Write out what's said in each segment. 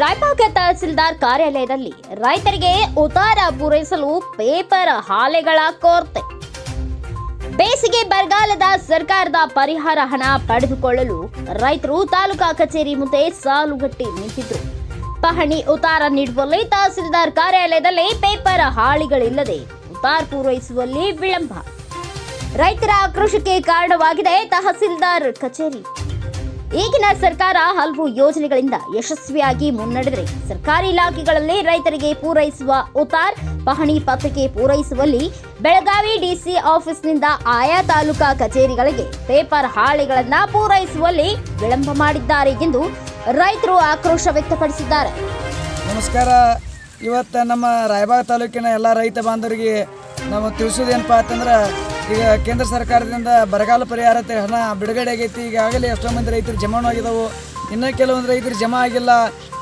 ರಾಯಬಾಗ ತಹಸೀಲ್ದಾರ್ ಕಾರ್ಯಾಲಯದಲ್ಲಿ ರೈತರಿಗೆ ಉತಾರ ಪೂರೈಸಲು ಪೇಪರ್ ಹಾಲೆಗಳ ಕೊರತೆ. ಬೇಸಿಗೆ ಬರಗಾಲದ ಸರ್ಕಾರದ ಪರಿಹಾರ ಹಣ ಪಡೆದುಕೊಳ್ಳಲು ರೈತರು ತಾಲೂಕಾ ಕಚೇರಿ ಮುಂದೆ ಸಾಲುಗಟ್ಟಿ ನಿಂತಿದ್ರು. ಪಹಣಿ ಉತ್ತಾರ ನೀಡುವಲ್ಲಿ ತಹಸೀಲ್ದಾರ್ ಕಾರ್ಯಾಲಯದಲ್ಲಿ ಪೇಪರ್ ಹಾಳಿಗಳಿಲ್ಲದೆ ಉತ್ತಾರ ಪೂರೈಸುವಲ್ಲಿ ವಿಳಂಬ. ರೈತರ ಆಕ್ರೋಶಕ್ಕೆ ಕಾರಣವಾಗಿದೆ ತಹಸೀಲ್ದಾರ್ ಕಚೇರಿ. ಈಗಿನ ಸರ್ಕಾರ ಹಲವು ಯೋಜನೆಗಳಿಂದ ಯಶಸ್ವಿಯಾಗಿ ಮುನ್ನಡೆದರೆ ಸರ್ಕಾರಿ ಇಲಾಖೆಗಳಲ್ಲಿ ರೈತರಿಗೆ ಪೂರೈಸುವ ಉತಾರ್ ಪಹಣಿ ಪತ್ರಿಕೆ ಪೂರೈಸುವಲ್ಲಿ ಬೆಳಗಾವಿ ಡಿಸಿ ಆಫೀಸ್ನಿಂದ ಆಯಾ ತಾಲೂಕಾ ಕಚೇರಿಗಳಿಗೆ ಪೇಪರ್ ಹಾಳೆಗಳನ್ನು ಪೂರೈಸುವಲ್ಲಿ ವಿಳಂಬ ಮಾಡಿದ್ದಾರೆ ಎಂದು ರೈತರು ಆಕ್ರೋಶ ವ್ಯಕ್ತಪಡಿಸಿದ್ದಾರೆ. ನಮಸ್ಕಾರ. ಇವತ್ತು ನಮ್ಮ ರಾಯಬಾಗ ತಾಲೂಕಿನ ಎಲ್ಲ ರೈತ ಬಾಂಧವರಿಗೆ ನಾವು ತಿಳಿಸೋದೇನಪ್ಪ ಅಂತಂದ್ರೆ ಈಗ ಕೇಂದ್ರ ಸರ್ಕಾರದಿಂದ ಬರಗಾಲ ಪರಿಹಾರ ಹಣ ಬಿಡುಗಡೆ ಆಗೈತಿ ಈಗಾಗಲೇ ಎಷ್ಟೋ ಮಂದಿ ರೈತರು ಜಮಾನು ಆಗಿದ್ದಾವೆ ಇನ್ನೂ ಕೆಲವೊಂದು ರೈತರು ಜಮಾ ಆಗಿಲ್ಲ.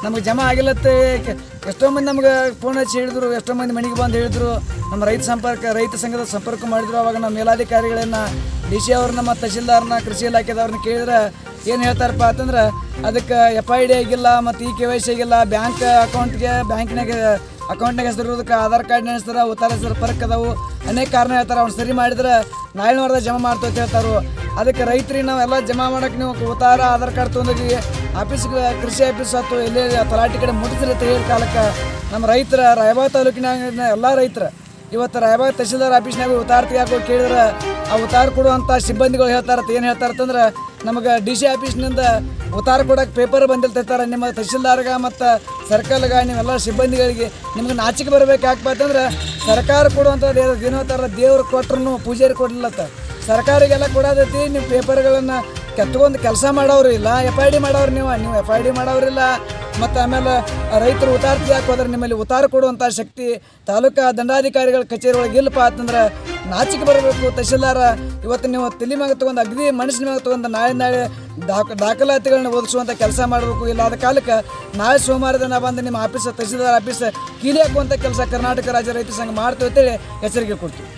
ನಮಗೆ ಜಮಾ ಆಗಿಲ್ಲತ್ತೆ. ಎಷ್ಟೋ ಮಂದಿ ನಮ್ಗೆ ಫೋನ್ ಹಚ್ಚಿ ಹೇಳಿದ್ರು ಎಷ್ಟೋ ಮಂದಿ ಮನೆಗೆ ಬಂದು ಹೇಳಿದ್ರು. ನಮ್ಮ ರೈತ ಸಂಪರ್ಕ, ರೈತ ಸಂಘದ ಸಂಪರ್ಕ ಮಾಡಿದ್ರು. ಅವಾಗ ನಮ್ಮ ಮೇಲಾಧಿಕಾರಿಗಳನ್ನ, ಡಿ ಸಿ ಅವ್ರನ್ನ ಮತ್ತು ತಹಶೀಲ್ದಾರ್ನ ಕೃಷಿ ಇಲಾಖೆದವ್ರನ್ನ ಕೇಳಿದ್ರೆ ಏನು ಹೇಳ್ತಾರಪ್ಪ ಅಂತಂದ್ರೆ, ಅದಕ್ಕೆ ಎಫ್ ಐ ಡಿ ಆಗಿಲ್ಲ, ಮತ್ತು ಈ ಕೆ ವೈ ಸಿ ಆಗಿಲ್ಲ. ಬ್ಯಾಂಕ್ ಅಕೌಂಟ್ಗೆ, ಬ್ಯಾಂಕ್ನಾಗ ಅಕೌಂಟ್ನಾಗ ಹೆಸರು ಇರೋದಕ್ಕೆ ಆಧಾರ್ ಕಾರ್ಡ್ ಹೆಸರು ಉತ್ತಾರ ಹೆಸರು ಪರಕ್ ಅದಾವು. ಅನೇಕ ಕಾರಣ ಹೇಳ್ತಾರೆ, ಅವ್ನು ಸರಿ ಮಾಡಿದ್ರೆ ನಾಳೆ ವಾರದಾಗ ಜಮಾ ಮಾಡ್ತು ಅಂತ ಹೇಳ್ತಾರೆ. ಅದಕ್ಕೆ ರೈತರಿಗೆ ನಾವೆಲ್ಲ ಜಮಾ ಮಾಡೋಕೆ ನೀವು ಉತ್ತಾರ, ಆಧಾರ್ ಕಾರ್ಡ್ ತೊಗೊಂಡೋಗಿ ಆಫೀಸ್ಗೆ, ಕೃಷಿ ಆಫೀಸ್ ಆಯ್ತು, ಎಲ್ಲೇ ತಲಾಟಿ ಕಡೆ ಮುಟ್ಟಿಸ್ರಿ ಅಂತ ಕಾಲಕ್ಕೆ ನಮ್ಮ ರೈತರ ರಾಯಬಾಗ ತಾಲೂಕಿನಾಗ ಎಲ್ಲ ರೈತರು. ಇವತ್ತು ರಾಯಬಾಗ ತಹಸೀಲ್ದಾರ್ ಆಫೀಸ್ನಾಗ ಉತ್ತಾರ ತೆಗಿಯಾಕೋ ಕೇಳಿದ್ರೆ ಉತ್ತಾರ ಕೊಡುವಂಥ ಸಿಬ್ಬಂದಿಗಳು ಹೇಳ್ತಾರೆ ಏನು ಹೇಳ್ತಾರೆ ಅಂತಂದ್ರೆ ನಮಗೆ ಡಿ ಸಿ ಆಫೀಸ್ನಿಂದ ಉತ್ತಾರ ಕೊಡೋಕೆ ಪೇಪರ್ ಬಂದಿರ್ತಿರ್ತಾರೆ ನಿಮ್ಮ ತಹಶೀಲ್ದಾರ್ಗ ಮತ್ತು ಸರ್ಕಲ್ಗ, ನೀವೆಲ್ಲ ಸಿಬ್ಬಂದಿಗಳಿಗೆ ನಿಮ್ಗೆ ನಾಚಿಕೆ ಬರಬೇಕು ಅಂತಂದ್ರೆ ಸರ್ಕಾರ ಕೊಡುವಂಥದ್ದು ಏನೋ ಥರ ದೇವ್ರು ಕೊಟ್ರು ಪೂಜಾರಿ ಕೊಡ್ಲತ್ತ ಸರ್ಕಾರಿಗೆಲ್ಲ ಕೊಡೋದೈತಿ ನೀವು ಪೇಪರ್ಗಳನ್ನು ಕೆತ್ಕೊಂಡು ಕೆಲಸ ಮಾಡೋರು ಇಲ್ಲ ಎಫ್ ಐ ಡಿ ಮಾಡೋರು ನೀವು ನೀವು ಎಫ್ ಐ ಡಿ ಮಾಡೋರಿಲ್ಲ ಮತ್ತು ಆಮೇಲೆ ರೈತರು ಉತಾರ್ತಿ ಹಾಕೋದ್ರೆ ನಿಮ್ಮಲ್ಲಿ ಉತ್ತಾರ ಕೊಡುವಂಥ ಶಕ್ತಿ ತಾಲೂಕಾ ದಂಡಾಧಿಕಾರಿಗಳ ಕಚೇರಿ ಒಳಗೆ ಇಲ್ಲಪ್ಪ ಅಂತಂದ್ರೆ ನಾಚಿಕೆ ಬರಬೇಕು, ತಹಶೀಲ್ದಾರ. ಇವತ್ತು ನೀವು ತಲೆ ಮ್ಯಾಗ ತಗೊಂಡು ಅಗದಿ ಮನುಷ್ಯನ ಮ್ಯಾಗ ತೊಗೊಂಡು ನಾಳೆ ನಾಳೆ ದಾಖ ದಾಖಲಾತಿಗಳನ್ನ ಓದಿಸುವಂಥ ಕೆಲಸ ಮಾಡಬೇಕು. ಇಲ್ಲ ಆದ ಕಾಲಕ್ಕೆ ನಾಳೆ ಸೋಮವಾರ ದಿನ ಬಂದು ನಿಮ್ಮ ಆಫೀಸ್, ತಹಶೀಲ್ದಾರ್ ಆಫೀಸ್ ಕೀಲಿ ಹಾಕುವಂಥ ಕೆಲಸ ಕರ್ನಾಟಕ ರಾಜ್ಯ ರೈತ ಸಂಘ ಮಾಡ್ತೇವೆ ಅಂತೇಳಿ ಎಚ್ಚರಿಕೆ ಕೊಡ್ತೀವಿ.